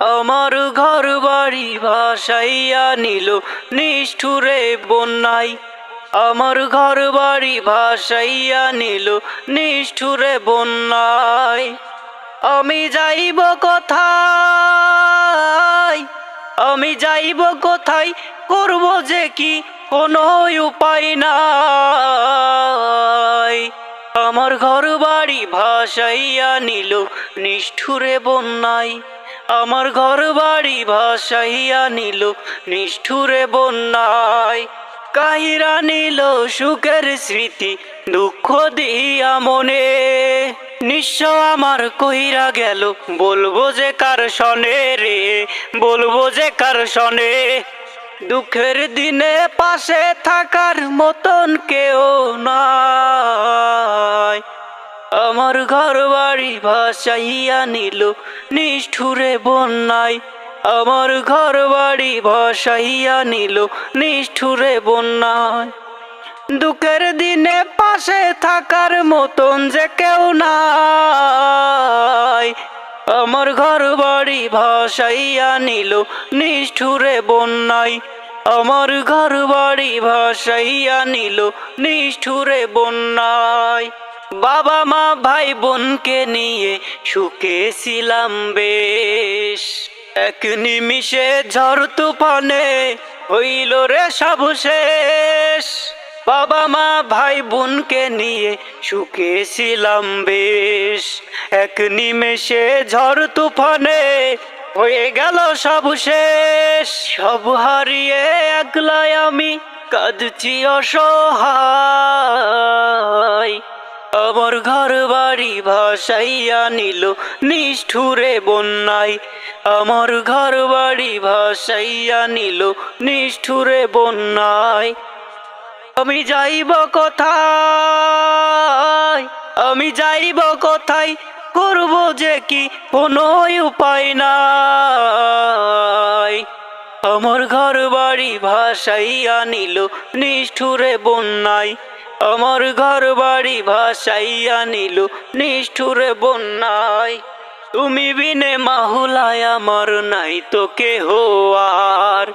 আমার ঘর বাড়ি ভাসাইয়া নিল নিষ্ঠুরে বন্যাই আমার ঘর বাড়ি ভাসাইয়া নিল নিষ্ঠুরে বন্যায়। আমি যাইব কোথায়? আমি যাইব কোথায়? করব যে কি? কোনো উপায় নাই। আমার ঘর বাড়ি ভাসাইয়া নিল নিষ্ঠুরে বন্যায়। আমার ঘর বাড়ি ভাসাইয়া নিল নিষ্ঠুরে বন্যায়। কাহিরা নিল সুখের স্মৃতি, দুঃখ দিয়া মনে। নিঃস্ব আমার কইরা গেল, বলব যে কার সনে রে, বলব যে কার সনে দুঃখের দিনে পাশে থাকার মতন কেউ নাই ভাসাইয়া নিল নিষ্ঠুরে বন্যায়। আমার ঘর বাড়ি ভাসাইয়া নিল নিষ্ঠুরে বন্যায়। দুঃখের দিনে পাশে থাকার মতন যে কেউ নাই। আমার ঘর বাড়ি ভাসাইয়া নিল নিষ্ঠুরে বন্যায়। আমার ঘর বাড়ি ভাসাইয়া নিল নিষ্ঠুরে বন্যায়। বাবা মা ভাই বোনকে নিয়ে সুখে ছিলাম বেশ। এক নিমিষে ঝড় তুফানে হইল রে সব শেষ। বাবা মা ভাই বোনকে নিয়ে সুখে ছিলাম বেশ। এক নিমেষে ঝড় তুফানে হয়ে গেল সব শেষ। সব হারিয়ে একলাই আমি কাঁদছি অসহায়। ভাসাইয়া নিল নিষ্ঠুরে বন্যায়। আমার ঘর বাড়ি ভাসাইয়া নিল নিষ্ঠুরে বন্যায়। আমি যাইব কোথায়? আমি যাইব কোথায়? করব যে কি? কোনো উপায় নাই। আমার ঘর বাড়ি ভাসাইয়া নিল নিষ্ঠুরে বন্যায়। আমার ঘর বাড়ি ভাসাইয়া নিল নিষ্ঠুরে বন্যায়। তুমি বিনে মাহুলায় আমার নাই তো কেহ আর।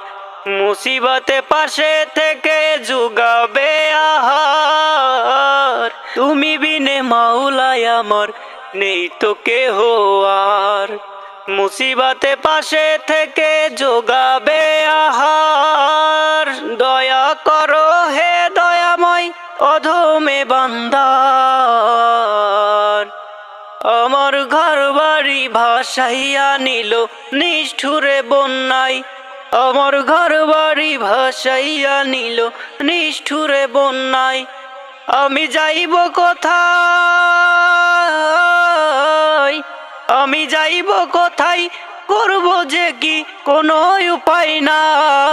মুসিবতে পাশে থেকে যুগাবে আহার। তুমি বিনে মাওলায় আমার নেই তো কেহ আর। মুসিবতে পাশে থেকে যোগাবে আহার। দয়া করো অধমে বান্দার আমার ঘর বাড়ি ভাসাইয়া নিল নিষ্ঠুরে বন্যায়। আমার ঘর বাড়ি ভাসাইয়া নিল নিষ্ঠুরে বন্যায়। আমি যাইব কোথায়? আমি যাইব কোথায়? করব যে কি? কোনো উপায় নাই।